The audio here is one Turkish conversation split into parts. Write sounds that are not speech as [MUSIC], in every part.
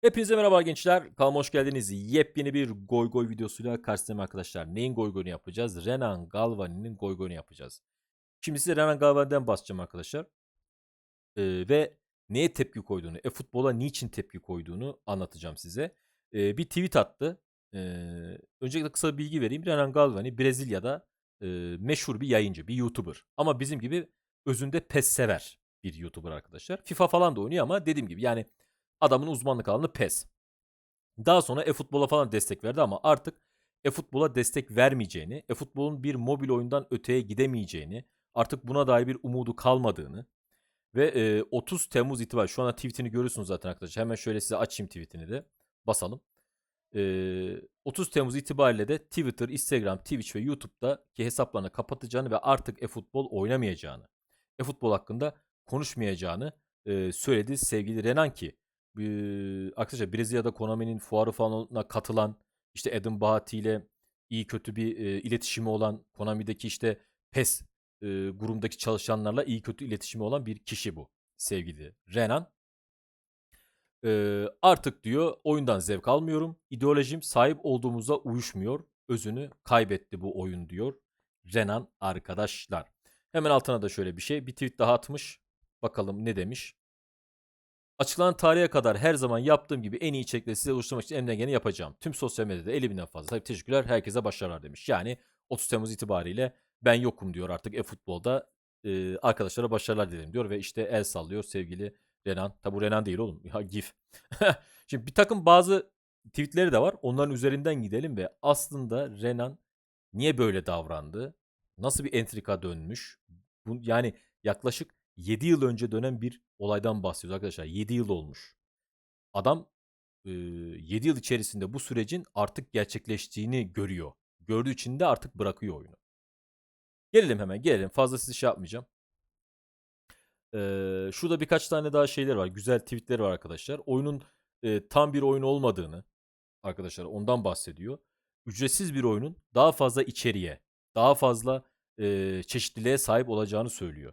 Hepinize merhaba gençler. Kanalıma hoş geldiniz. Yepyeni bir goy goy videosuyla karşınızdayım arkadaşlar. Neyin goy goyunu yapacağız? Renan Galvani'nin goy goyunu yapacağız. Şimdi size Renan Galvani'den bahsedeceğim arkadaşlar. Ee, ve neye tepki koyduğunu, e-futbola niçin tepki koyduğunu anlatacağım size. Ee, bir tweet attı. Ee, öncelikle kısa bir bilgi vereyim. Renan Galvani Brezilya'da e, meşhur bir yayıncı, bir YouTuber. Ama bizim gibi özünde PES sever bir YouTuber arkadaşlar. FIFA falan da oynuyor ama dediğim gibi yani Adamın uzmanlık alanı PES. Daha sonra e-futbola falan destek verdi ama artık e-futbola destek vermeyeceğini, e-futbolun bir mobil oyundan öteye gidemeyeceğini, artık buna dair bir umudu kalmadığını ve e, 30 Temmuz itibariyle şu anda tweetini görüyorsunuz zaten arkadaşlar. Hemen şöyle size açayım tweetini de basalım. E, 30 Temmuz itibariyle de Twitter, Instagram, Twitch ve YouTube'daki hesaplarını kapatacağını ve artık e-futbol oynamayacağını, e-futbol hakkında konuşmayacağını e, söyledi sevgili Renan ki Eee, arkadaşlar Brezilya'da Konami'nin fuarı falanına katılan işte Adam Bahati ile iyi kötü bir e, iletişimi olan Konami'deki işte PES e, grubundaki çalışanlarla iyi kötü iletişimi olan bir kişi bu sevgili Renan. Eee, artık diyor oyundan zevk almıyorum. İdeolojim sahip olduğumuza uyuşmuyor. Özünü kaybetti bu oyun diyor Renan arkadaşlar. Hemen altına da şöyle bir şey. Bir tweet daha atmış. Bakalım ne demiş. Açıklanan tarihe kadar her zaman yaptığım gibi en iyi içerikleri size oluşturmak için elimden geleni yapacağım. Tüm sosyal medyada 50 binden fazla. Tabii teşekkürler. Herkese başarılar demiş. Yani 30 Temmuz itibariyle ben yokum diyor artık e-futbolda. Ee, arkadaşlara başarılar dilerim diyor ve işte el sallıyor sevgili Renan. Tabi bu Renan değil oğlum. Ya GIF. [LAUGHS] Şimdi bir takım bazı tweetleri de var. Onların üzerinden gidelim ve aslında Renan niye böyle davrandı? Nasıl bir entrika dönmüş? Bu, yani yaklaşık 7 yıl önce dönen bir olaydan bahsediyoruz arkadaşlar. 7 yıl olmuş. Adam e, 7 yıl içerisinde bu sürecin artık gerçekleştiğini görüyor. Gördüğü için de artık bırakıyor oyunu. Gelelim hemen gelelim. Fazla sizi şey yapmayacağım. Şurada birkaç tane daha şeyler var. Güzel tweetler var arkadaşlar. Oyunun tam bir oyun olmadığını arkadaşlar ondan bahsediyor. Ücretsiz bir oyunun daha fazla içeriğe, daha fazla çeşitliliğe sahip olacağını söylüyor.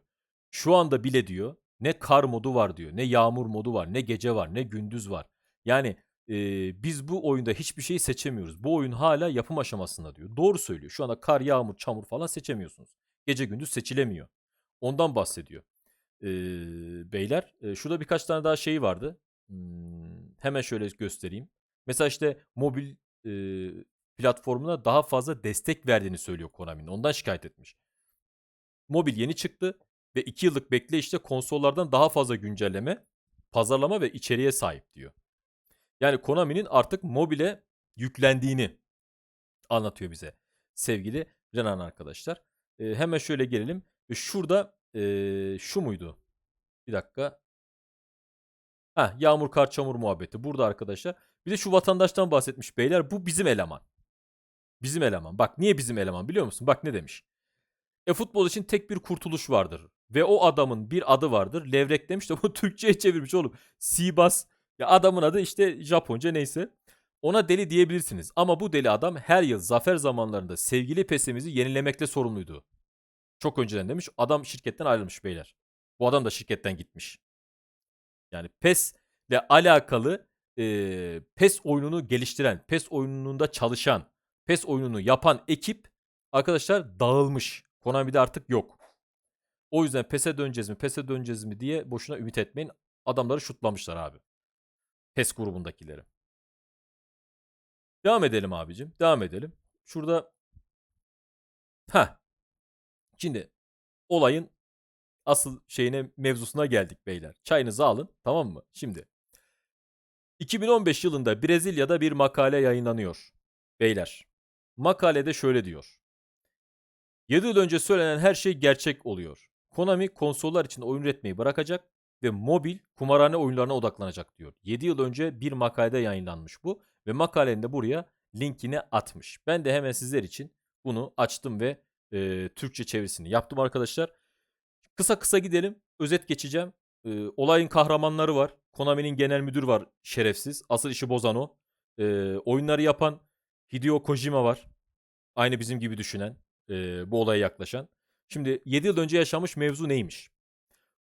Şu anda bile diyor ne kar modu var diyor. Ne yağmur modu var. Ne gece var. Ne gündüz var. Yani e, biz bu oyunda hiçbir şeyi seçemiyoruz. Bu oyun hala yapım aşamasında diyor. Doğru söylüyor. Şu anda kar, yağmur, çamur falan seçemiyorsunuz. Gece gündüz seçilemiyor. Ondan bahsediyor. E, beyler e, şurada birkaç tane daha şey vardı. Hmm, hemen şöyle göstereyim. Mesela işte mobil e, platformuna daha fazla destek verdiğini söylüyor Konami'nin. Ondan şikayet etmiş. Mobil yeni çıktı ve 2 yıllık bekleyişte konsollardan daha fazla güncelleme, pazarlama ve içeriğe sahip diyor. Yani Konami'nin artık mobile yüklendiğini anlatıyor bize sevgili Renan arkadaşlar. E, hemen şöyle gelelim. E, şurada e, şu muydu? Bir dakika. Ha, yağmur kar çamur muhabbeti burada arkadaşlar. Bir de şu vatandaştan bahsetmiş beyler. Bu bizim eleman. Bizim eleman. Bak niye bizim eleman biliyor musun? Bak ne demiş. E futbol için tek bir kurtuluş vardır. Ve o adamın bir adı vardır. Levrek demiş de bu [LAUGHS] Türkçe'ye çevirmiş oğlum. Sibas. Ya adamın adı işte Japonca neyse. Ona deli diyebilirsiniz. Ama bu deli adam her yıl zafer zamanlarında sevgili pesimizi yenilemekle sorumluydu. Çok önceden demiş. Adam şirketten ayrılmış beyler. Bu adam da şirketten gitmiş. Yani PES ile alakalı e, PES oyununu geliştiren, PES oyununda çalışan, PES oyununu yapan ekip arkadaşlar dağılmış. Konami'de artık yok. O yüzden PES'e döneceğiz mi, PES'e döneceğiz mi diye boşuna ümit etmeyin. Adamları şutlamışlar abi. PES grubundakileri. Devam edelim abicim. Devam edelim. Şurada ha. Şimdi olayın asıl şeyine mevzusuna geldik beyler. Çayınızı alın tamam mı? Şimdi 2015 yılında Brezilya'da bir makale yayınlanıyor. Beyler. Makalede şöyle diyor. 7 yıl önce söylenen her şey gerçek oluyor. Konami konsollar için oyun üretmeyi bırakacak ve mobil kumarhane oyunlarına odaklanacak diyor. 7 yıl önce bir makalede yayınlanmış bu ve makalenin de buraya linkini atmış. Ben de hemen sizler için bunu açtım ve e, Türkçe çevirisini yaptım arkadaşlar. Kısa kısa gidelim. Özet geçeceğim. E, olayın kahramanları var. Konami'nin genel müdür var şerefsiz. Asıl işi bozan o. E, oyunları yapan Hideo Kojima var. Aynı bizim gibi düşünen. E, bu olaya yaklaşan. Şimdi 7 yıl önce yaşanmış mevzu neymiş?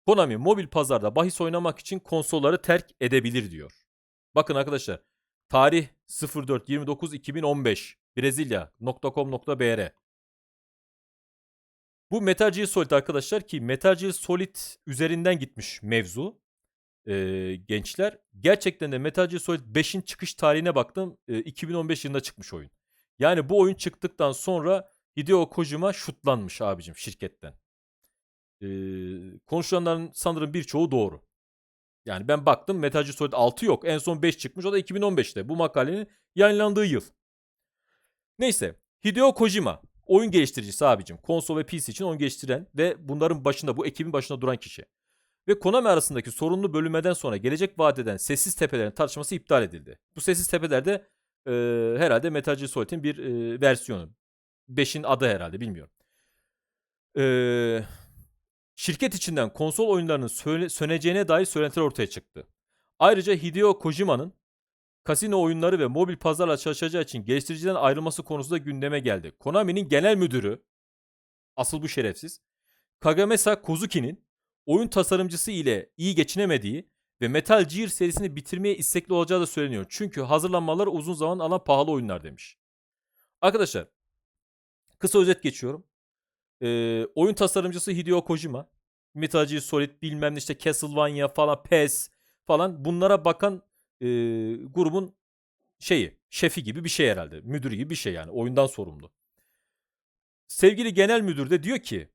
Konami mobil pazarda bahis oynamak için konsolları terk edebilir diyor. Bakın arkadaşlar. Tarih 04.29.2015 Brezilya.com.br Bu Metal Gear Solid arkadaşlar ki Metal Gear Solid üzerinden gitmiş mevzu. Ee, gençler. Gerçekten de Metal Gear Solid 5'in çıkış tarihine baktım. Ee, 2015 yılında çıkmış oyun. Yani bu oyun çıktıktan sonra Hideo Kojima şutlanmış abicim şirketten. Ee, konuşulanların sanırım birçoğu doğru. Yani ben baktım Metal Gear Solid 6 yok. En son 5 çıkmış. O da 2015'te. Bu makalenin yayınlandığı yıl. Neyse. Hideo Kojima. Oyun geliştiricisi abicim. Konsol ve PC için oyun geliştiren ve bunların başında bu ekibin başında duran kişi. Ve Konami arasındaki sorunlu bölünmeden sonra gelecek vaat eden Sessiz Tepelerin tartışması iptal edildi. Bu Sessiz Tepeler de e, herhalde Metal Gear Solid'in bir e, versiyonu. 5'in adı herhalde bilmiyorum. Eee şirket içinden konsol oyunlarının söneceğine dair söylentiler ortaya çıktı. Ayrıca Hideo Kojima'nın kasino oyunları ve mobil pazarla çalışacağı için geliştiriciden ayrılması konusunda gündeme geldi. Konami'nin genel müdürü, asıl bu şerefsiz, Kagamesa Kozuki'nin oyun tasarımcısı ile iyi geçinemediği ve Metal Gear serisini bitirmeye istekli olacağı da söyleniyor. Çünkü hazırlanmaları uzun zaman alan pahalı oyunlar demiş. Arkadaşlar, kısa özet geçiyorum. Ee, oyun tasarımcısı Hideo Kojima. Metal Gear Solid bilmem ne işte Castlevania falan PES falan bunlara bakan e, grubun şeyi şefi gibi bir şey herhalde. Müdürü gibi bir şey yani oyundan sorumlu. Sevgili genel müdür de diyor ki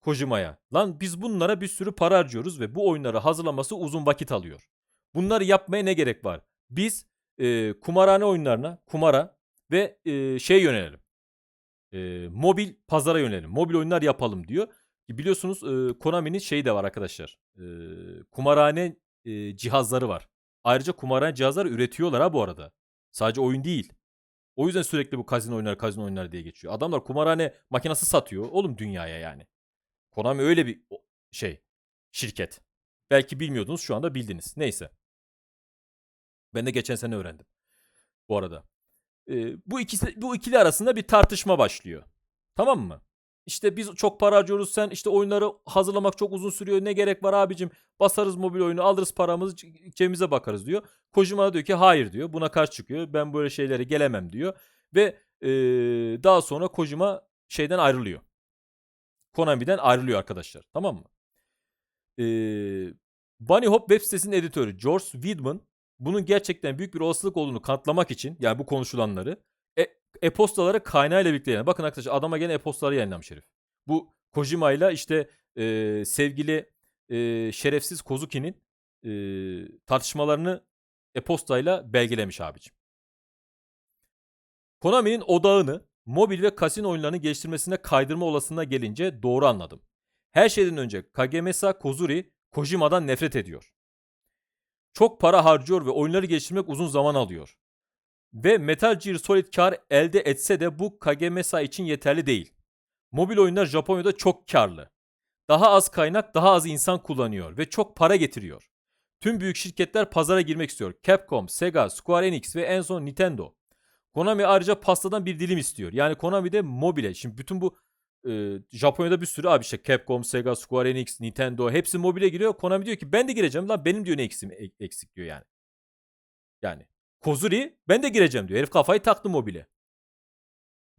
Kojima'ya lan biz bunlara bir sürü para harcıyoruz ve bu oyunları hazırlaması uzun vakit alıyor. Bunları yapmaya ne gerek var? Biz e, kumarhane oyunlarına, kumara ve e, şey yönelelim e, mobil pazara yönelelim. Mobil oyunlar yapalım diyor. Biliyorsunuz e, Konami'nin şeyi de var arkadaşlar. E, kumarhane e, cihazları var. Ayrıca kumarhane cihazları üretiyorlar ha bu arada. Sadece oyun değil. O yüzden sürekli bu kazino oyunları kazino oyunları diye geçiyor. Adamlar kumarhane makinesi satıyor. Oğlum dünyaya yani. Konami öyle bir şey. Şirket. Belki bilmiyordunuz şu anda bildiniz. Neyse. Ben de geçen sene öğrendim. Bu arada. Ee, bu ikisi bu ikili arasında bir tartışma başlıyor. Tamam mı? İşte biz çok para harcıyoruz sen işte oyunları hazırlamak çok uzun sürüyor ne gerek var abicim basarız mobil oyunu alırız paramızı cebimize bakarız diyor. Kojima diyor ki hayır diyor buna karşı çıkıyor ben böyle şeylere gelemem diyor ve ee, daha sonra Kojima şeyden ayrılıyor. Konami'den ayrılıyor arkadaşlar tamam mı? Ee, Bunny Hop web sitesinin editörü George Widman bunun gerçekten büyük bir olasılık olduğunu kanıtlamak için yani bu konuşulanları e, e-postaları kaynağıyla birlikte yani. Bakın arkadaşlar adama gene e-postaları yayınlamış herif. Bu Kojima ile işte e, sevgili e, şerefsiz Kozuki'nin e, tartışmalarını e-postayla belgelemiş abicim. Konami'nin odağını mobil ve kasino oyunlarını geliştirmesine kaydırma olasılığına gelince doğru anladım. Her şeyden önce Kagemesa Kozuri Kojima'dan nefret ediyor. Çok para harcıyor ve oyunları geliştirmek uzun zaman alıyor. Ve Metal Gear Solid kar elde etse de bu Kagemesa için yeterli değil. Mobil oyunlar Japonya'da çok karlı. Daha az kaynak, daha az insan kullanıyor ve çok para getiriyor. Tüm büyük şirketler pazara girmek istiyor. Capcom, Sega, Square Enix ve en son Nintendo. Konami ayrıca pastadan bir dilim istiyor. Yani Konami de mobile. Şimdi bütün bu e, Japonya'da bir sürü abi işte Capcom, Sega, Square Enix, Nintendo hepsi mobile giriyor. Konami diyor ki ben de gireceğim lan benim diyor ne eksim, eksik diyor yani. Yani Kozuri ben de gireceğim diyor. Herif kafayı taktı mobile.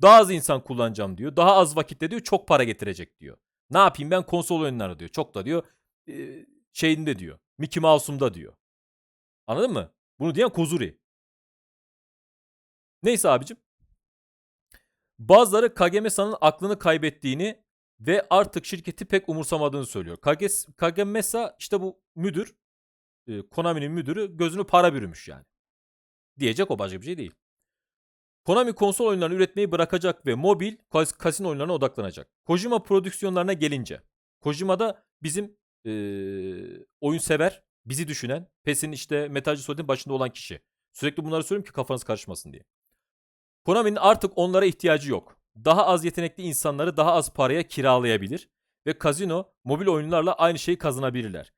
Daha az insan kullanacağım diyor. Daha az vakitte diyor çok para getirecek diyor. Ne yapayım ben konsol oyunları diyor. Çok da diyor e, şeyinde diyor. Mickey Mouse'umda diyor. Anladın mı? Bunu diyen Kozuri. Neyse abicim. Bazıları Kagemesa'nın aklını kaybettiğini ve artık şirketi pek umursamadığını söylüyor. Kagemesa işte bu müdür, e, Konami'nin müdürü gözünü para bürümüş yani. Diyecek o başka bir şey değil. Konami konsol oyunlarını üretmeyi bırakacak ve mobil kas- kasino oyunlarına odaklanacak. Kojima prodüksiyonlarına gelince. Kojima da bizim e, oyun sever, bizi düşünen, PES'in işte Metal Gear Solid'in başında olan kişi. Sürekli bunları söylüyorum ki kafanız karışmasın diye. Konami'nin artık onlara ihtiyacı yok. Daha az yetenekli insanları daha az paraya kiralayabilir ve kazino mobil oyunlarla aynı şeyi kazanabilirler.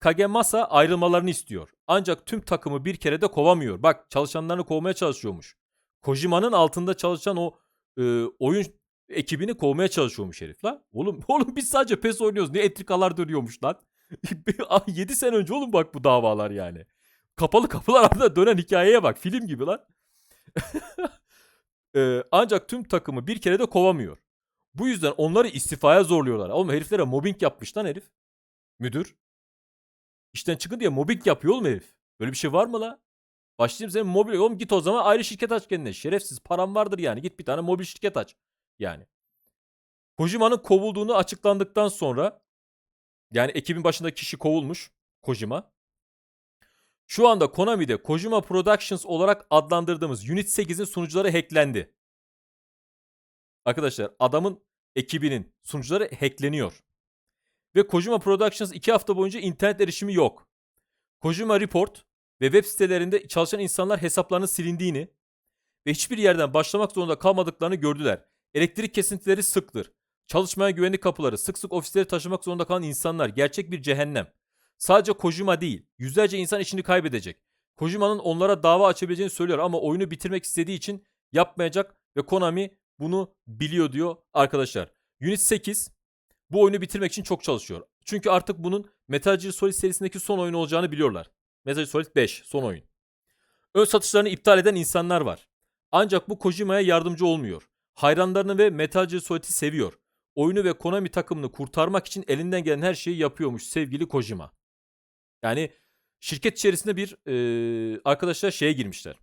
Kagemasa ayrılmalarını istiyor. Ancak tüm takımı bir kere de kovamıyor. Bak çalışanlarını kovmaya çalışıyormuş. Kojima'nın altında çalışan o e, oyun ekibini kovmaya çalışıyormuş herif lan. Oğlum, [LAUGHS] oğlum biz sadece PES oynuyoruz. Ne entrikalar dönüyormuş lan. [LAUGHS] 7 sene önce oğlum bak bu davalar yani. Kapalı kapılar ardında dönen hikayeye bak. Film gibi lan. [LAUGHS] Ee, ancak tüm takımı bir kere de kovamıyor. Bu yüzden onları istifaya zorluyorlar. Oğlum heriflere mobbing yapmış lan herif. Müdür. İşten çıkın diye mobbing yapıyor oğlum herif. Böyle bir şey var mı la? Başlayayım senin mobil. Oğlum git o zaman ayrı şirket aç kendine. Şerefsiz param vardır yani. Git bir tane mobil şirket aç. Yani. Kojima'nın kovulduğunu açıklandıktan sonra yani ekibin başındaki kişi kovulmuş. Kojima. Şu anda Konami'de Kojima Productions olarak adlandırdığımız Unit 8'in sunucuları hacklendi. Arkadaşlar adamın ekibinin sunucuları hackleniyor. Ve Kojima Productions 2 hafta boyunca internet erişimi yok. Kojima Report ve web sitelerinde çalışan insanlar hesaplarının silindiğini ve hiçbir yerden başlamak zorunda kalmadıklarını gördüler. Elektrik kesintileri sıktır. Çalışmaya güvenlik kapıları, sık sık ofisleri taşımak zorunda kalan insanlar gerçek bir cehennem. Sadece Kojima değil, yüzlerce insan işini kaybedecek. Kojima'nın onlara dava açabileceğini söylüyor ama oyunu bitirmek istediği için yapmayacak ve Konami bunu biliyor diyor arkadaşlar. Unit 8 bu oyunu bitirmek için çok çalışıyor. Çünkü artık bunun Metal Gear Solid serisindeki son oyun olacağını biliyorlar. Metal Gear Solid 5 son oyun. Ön satışlarını iptal eden insanlar var. Ancak bu Kojima'ya yardımcı olmuyor. Hayranlarını ve Metal Gear Solid'i seviyor. Oyunu ve Konami takımını kurtarmak için elinden gelen her şeyi yapıyormuş sevgili Kojima. Yani şirket içerisinde bir e, arkadaşlar şeye girmişler.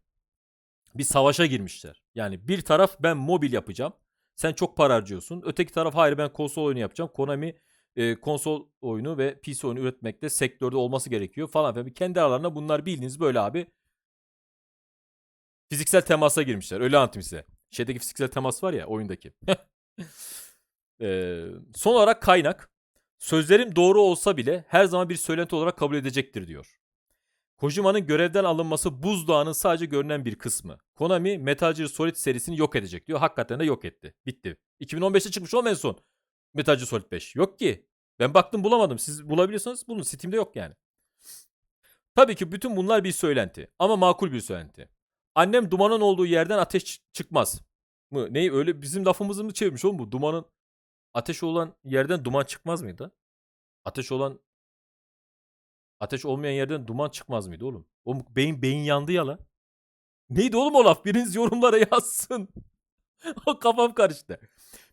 Bir savaşa girmişler. Yani bir taraf ben mobil yapacağım. Sen çok para harcıyorsun. Öteki taraf hayır ben konsol oyunu yapacağım. Konami e, konsol oyunu ve PC oyunu üretmekte sektörde olması gerekiyor falan filan. Kendi aralarında bunlar bildiğiniz böyle abi fiziksel temasa girmişler. Öyle anlatayım size. Şeydeki fiziksel temas var ya oyundaki. [LAUGHS] Ee, son olarak kaynak. Sözlerim doğru olsa bile her zaman bir söylenti olarak kabul edecektir diyor. Kojima'nın görevden alınması buzdağının sadece görünen bir kısmı. Konami Metal Gear Solid serisini yok edecek diyor. Hakikaten de yok etti. Bitti. 2015'te çıkmış oğlum en son. Metal Gear Solid 5. Yok ki. Ben baktım bulamadım. Siz bulabiliyorsanız bulun. Steam'de yok yani. Tabii ki bütün bunlar bir söylenti. Ama makul bir söylenti. Annem dumanın olduğu yerden ateş çı- çıkmaz mı? Neyi öyle bizim lafımızı mı çevirmiş oğlum bu? Dumanın ateş olan yerden duman çıkmaz mıydı? Ateş olan ateş olmayan yerden duman çıkmaz mıydı oğlum? Oğlum beyin beyin yandı ya lan. Neydi oğlum o laf? [LAUGHS] Biriniz yorumlara yazsın. [LAUGHS] kafam karıştı.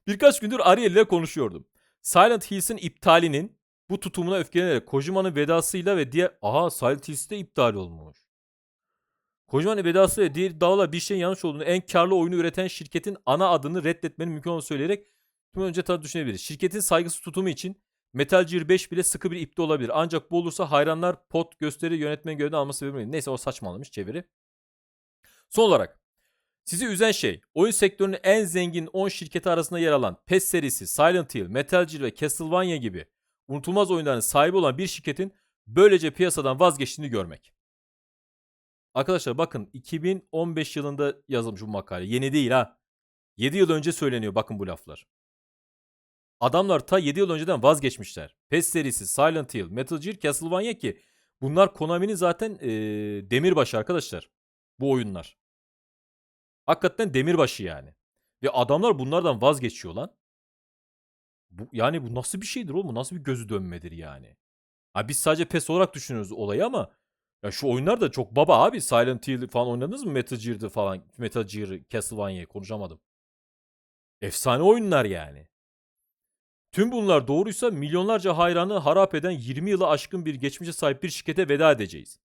Birkaç gündür Ariel ile konuşuyordum. Silent Hills'in iptalinin bu tutumuna öfkelenerek Kojima'nın vedasıyla ve diğer... Aha Silent Hills de iptal olmuş. Kojima'nın vedası ve diğer dağla bir şeyin yanlış olduğunu en karlı oyunu üreten şirketin ana adını reddetmenin mümkün olduğunu söyleyerek tüm önce tabii düşünebiliriz. Şirketin saygısız tutumu için Metal Gear 5 bile sıkı bir ipte olabilir. Ancak bu olursa hayranlar pot gösteri yönetmen görevini alması sebebi Neyse o saçmalamış çeviri. Son olarak sizi üzen şey oyun sektörünün en zengin 10 şirketi arasında yer alan PES serisi, Silent Hill, Metal Gear ve Castlevania gibi unutulmaz oyunların sahibi olan bir şirketin böylece piyasadan vazgeçtiğini görmek. Arkadaşlar bakın 2015 yılında yazılmış bu makale. Yeni değil ha. 7 yıl önce söyleniyor bakın bu laflar. Adamlar ta 7 yıl önceden vazgeçmişler. PES serisi, Silent Hill, Metal Gear, Castlevania ki bunlar Konami'nin zaten eee, demirbaşı arkadaşlar. Bu oyunlar. Hakikaten demirbaşı yani. Ve adamlar bunlardan vazgeçiyor lan. Bu, yani bu nasıl bir şeydir oğlum? Bu nasıl bir gözü dönmedir yani? Ha biz sadece PES olarak düşünüyoruz olayı ama ya şu oyunlar da çok baba abi. Silent Hill falan oynadınız mı? Metal Gear'dı falan. Metal Gear, Castlevania'yı konuşamadım. Efsane oyunlar yani. Tüm bunlar doğruysa milyonlarca hayranı harap eden 20 yılı aşkın bir geçmişe sahip bir şirkete veda edeceğiz.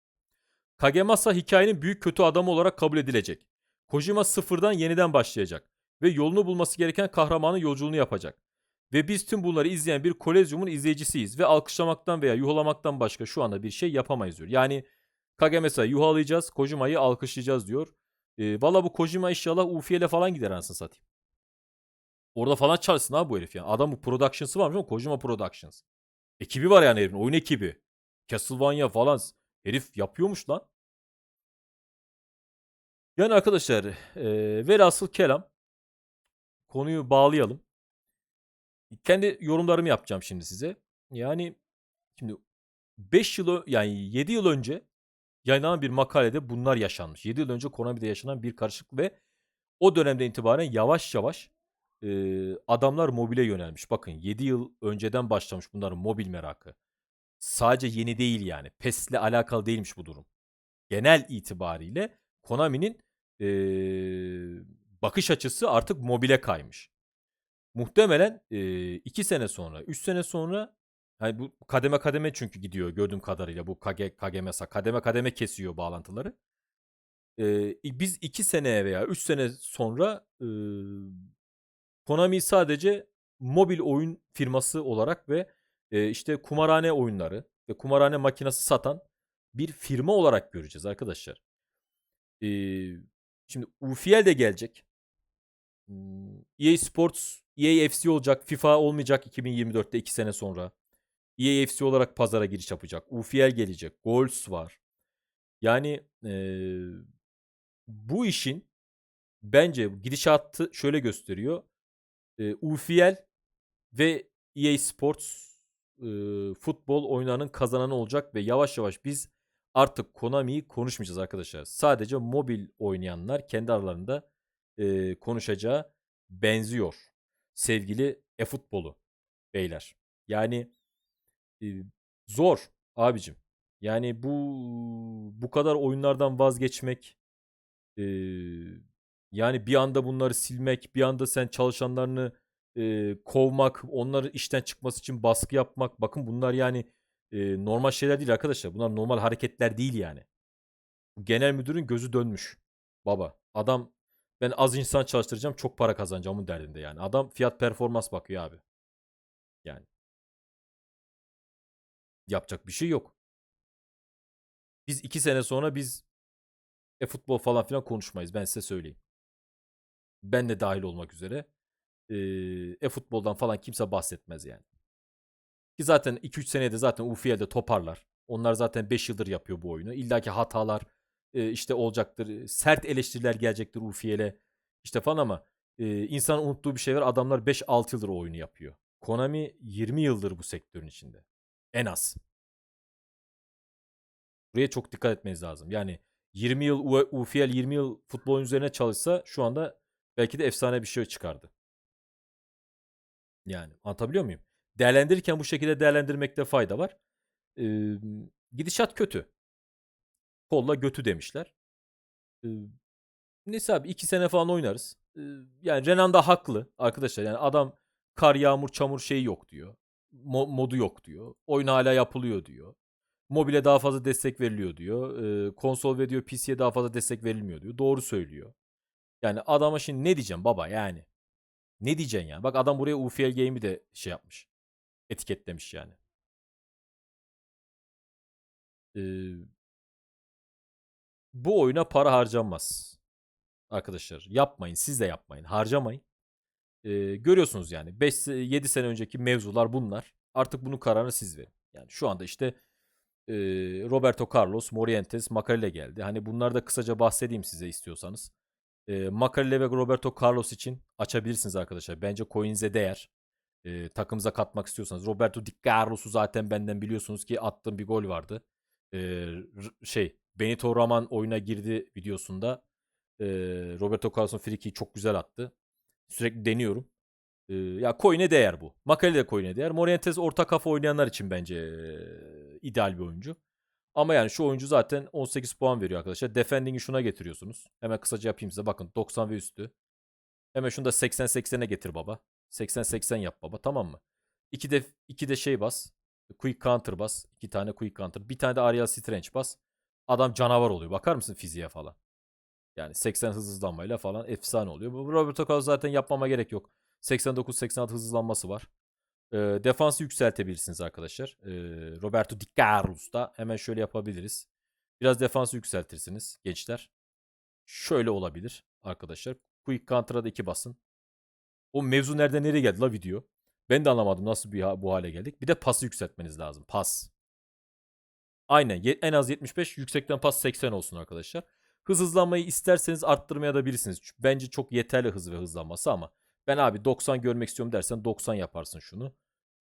Kagemasa hikayenin büyük kötü adamı olarak kabul edilecek. Kojima sıfırdan yeniden başlayacak ve yolunu bulması gereken kahramanın yolculuğunu yapacak. Ve biz tüm bunları izleyen bir kolezyumun izleyicisiyiz ve alkışlamaktan veya yuhalamaktan başka şu anda bir şey yapamayız diyor. Yani Kagemasa yuhalayacağız, Kojima'yı alkışlayacağız diyor. E, Valla bu Kojima inşallah Ufiye'yle falan gider anasını satayım. Orada falan çalışsın abi bu herif yani. Adam bu productions'ı varmış ama Kojima Productions. Ekibi var yani herifin. Oyun ekibi. Castlevania falan. Herif yapıyormuş lan. Yani arkadaşlar e, velhasıl kelam konuyu bağlayalım. Kendi yorumlarımı yapacağım şimdi size. Yani şimdi 5 yıl yani 7 yıl önce yayınlanan bir makalede bunlar yaşanmış. 7 yıl önce Konami'de yaşanan bir karışıklık ve o dönemden itibaren yavaş yavaş e, adamlar mobile yönelmiş. Bakın 7 yıl önceden başlamış bunların mobil merakı. Sadece yeni değil yani. PES'le alakalı değilmiş bu durum. genel itibariyle Konami'nin eee, bakış açısı artık mobile kaymış. Muhtemelen 2 sene sonra, 3 sene sonra hani bu kademe kademe çünkü gidiyor gördüğüm kadarıyla bu kage, kagemesa kademe kademe kesiyor bağlantıları. Eee, biz 2 sene veya 3 sene sonra Konami sadece mobil oyun firması olarak ve e, işte kumarhane oyunları ve kumarhane makinesi satan bir firma olarak göreceğiz arkadaşlar. Ee, şimdi UFL de gelecek. Hmm, EA Sports, EA FC olacak. FIFA olmayacak 2024'te 2 sene sonra. EA FC olarak pazara giriş yapacak. UFL gelecek. Goals var. Yani eee, bu işin bence gidişatı şöyle gösteriyor. Eee UFL ve EA Sports e, futbol oyunlarının kazananı olacak ve yavaş yavaş biz artık Konami'yi konuşmayacağız arkadaşlar. Sadece mobil oynayanlar kendi aralarında e, konuşacağı benziyor. Sevgili e-futbolu beyler. Yani e, zor abicim. Yani bu bu kadar oyunlardan vazgeçmek e, yani bir anda bunları silmek, bir anda sen çalışanlarını e, kovmak, onları işten çıkması için baskı yapmak. Bakın bunlar yani e, normal şeyler değil arkadaşlar. Bunlar normal hareketler değil yani. Genel müdürün gözü dönmüş. Baba adam ben az insan çalıştıracağım çok para kazanacağımın derdinde yani. Adam fiyat performans bakıyor abi. Yani. Yapacak bir şey yok. Biz iki sene sonra biz e futbol falan filan konuşmayız ben size söyleyeyim. Ben de dahil olmak üzere e-futboldan falan kimse bahsetmez yani. Ki zaten 2-3 senede zaten UFL'de toparlar. Onlar zaten 5 yıldır yapıyor bu oyunu. İlla ki hatalar e, işte olacaktır. Sert eleştiriler gelecektir UFL'e. İşte falan ama e, insan unuttuğu bir şey var. Adamlar 5-6 yıldır o oyunu yapıyor. Konami 20 yıldır bu sektörün içinde. En az. Buraya çok dikkat etmeniz lazım. Yani 20 yıl UFL 20 yıl futbol üzerine çalışsa şu anda belki de efsane bir şey çıkardı. Yani anlatabiliyor muyum? Değerlendirirken bu şekilde değerlendirmekte fayda var. Ee, gidişat kötü. Kolla götü demişler. Ee, neyse abi iki sene falan oynarız. Ee, yani Renan da haklı arkadaşlar. Yani adam kar yağmur çamur şeyi yok diyor. Mo- modu yok diyor. Oyun hala yapılıyor diyor. Mobile daha fazla destek veriliyor diyor. Ee, konsol ve diyor PC'ye daha fazla destek verilmiyor diyor. Doğru söylüyor. Yani adama şimdi ne diyeceğim baba yani. Ne diyeceksin yani? Bak adam buraya UFL Game'i de şey yapmış. Etiketlemiş yani. Ee, bu oyuna para harcanmaz. Arkadaşlar yapmayın. Siz de yapmayın. Harcamayın. Ee, görüyorsunuz yani. 5-7 sene önceki mevzular bunlar. Artık bunun kararını siz verin. Yani şu anda işte e, Roberto Carlos, Morientes, Makalele geldi. Hani bunları da kısaca bahsedeyim size istiyorsanız. E, Makalele ve Roberto Carlos için açabilirsiniz arkadaşlar. Bence coin'e değer. E, takımıza katmak istiyorsanız. Roberto Di Carlos'u zaten benden biliyorsunuz ki attığım bir gol vardı. E, şey Benito Raman oyuna girdi videosunda. E, Roberto Carlos'un friki çok güzel attı. Sürekli deniyorum. E, ya coin'e değer bu. Makalele de coin'e değer. Morientes orta kafa oynayanlar için bence e, ideal bir oyuncu. Ama yani şu oyuncu zaten 18 puan veriyor arkadaşlar. Defending'i şuna getiriyorsunuz. Hemen kısaca yapayım size. Bakın 90 ve üstü. Hemen şunu da 80-80'e getir baba. 80-80 yap baba tamam mı? İki de, iki de şey bas. Quick counter bas. İki tane quick counter. Bir tane de Ariel Strange bas. Adam canavar oluyor. Bakar mısın fiziğe falan? Yani 80 hız hızlanmayla falan efsane oluyor. Bu Roberto Carlos zaten yapmama gerek yok. 89-86 hızlanması var. E, defansı yükseltebilirsiniz arkadaşlar. E, Roberto Di Carlos'ta hemen şöyle yapabiliriz. Biraz defansı yükseltirsiniz gençler. Şöyle olabilir arkadaşlar. Quick Counter'a da 2 basın. O mevzu nerede nereye geldi la video? Ben de anlamadım nasıl bir bu hale geldik. Bir de pası yükseltmeniz lazım. Pas. Aynen. En az 75. Yüksekten pas 80 olsun arkadaşlar. Hız hızlanmayı isterseniz arttırmaya da bilirsiniz. Bence çok yeterli hız ve hızlanması ama ben abi 90 görmek istiyorum dersen 90 yaparsın şunu.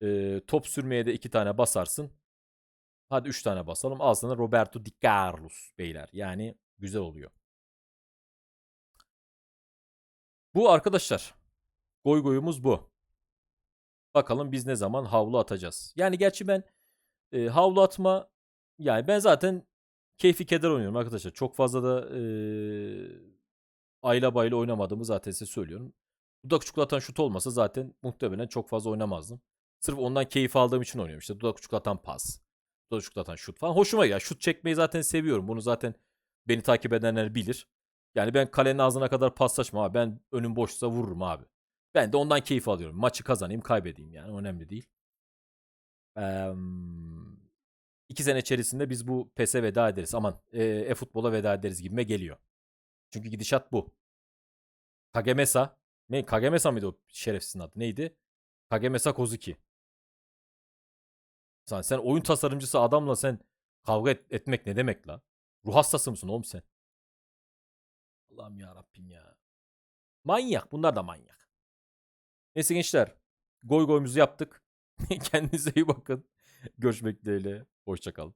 Ee, top sürmeye de 2 tane basarsın. Hadi 3 tane basalım. Al sana Roberto Di Carlos beyler. Yani güzel oluyor. Bu arkadaşlar. Goy goyumuz bu. Bakalım biz ne zaman havlu atacağız. Yani gerçi ben e, havlu atma yani ben zaten keyfi keder oynuyorum arkadaşlar. Çok fazla da eee ayla bayla oynamadığımı zaten size söylüyorum. Dudak uçuklatan şut olmasa zaten muhtemelen çok fazla oynamazdım. Sırf ondan keyif aldığım için oynuyorum. İşte dudak uçuklatan pas, dudak uçuklatan şut falan. Hoşuma ya. Şut çekmeyi zaten seviyorum. Bunu zaten beni takip edenler bilir. Yani ben kalenin ağzına kadar paslaşma abi. Ben önüm boşsa vururum abi. Ben de ondan keyif alıyorum. Maçı kazanayım, kaybedeyim yani. Önemli değil. Eee iki sene içerisinde biz bu PES'e veda ederiz. Aman e, e-futbola veda ederiz gibime geliyor. Çünkü gidişat bu. Kagemesa. Ne? Kagemesa mıydı o şerefsizin adı? Neydi? Kagemesa Kozuki. Sen, sen oyun tasarımcısı adamla sen kavga et- etmek ne demek la? Ruh hastası mısın oğlum sen? Allah'ım ya Rabbim ya. Manyak. Bunlar da manyak. Neyse gençler. Goy goyumuzu yaptık. [LAUGHS] Kendinize iyi bakın. Görüşmek dileğiyle. Hoşçakalın.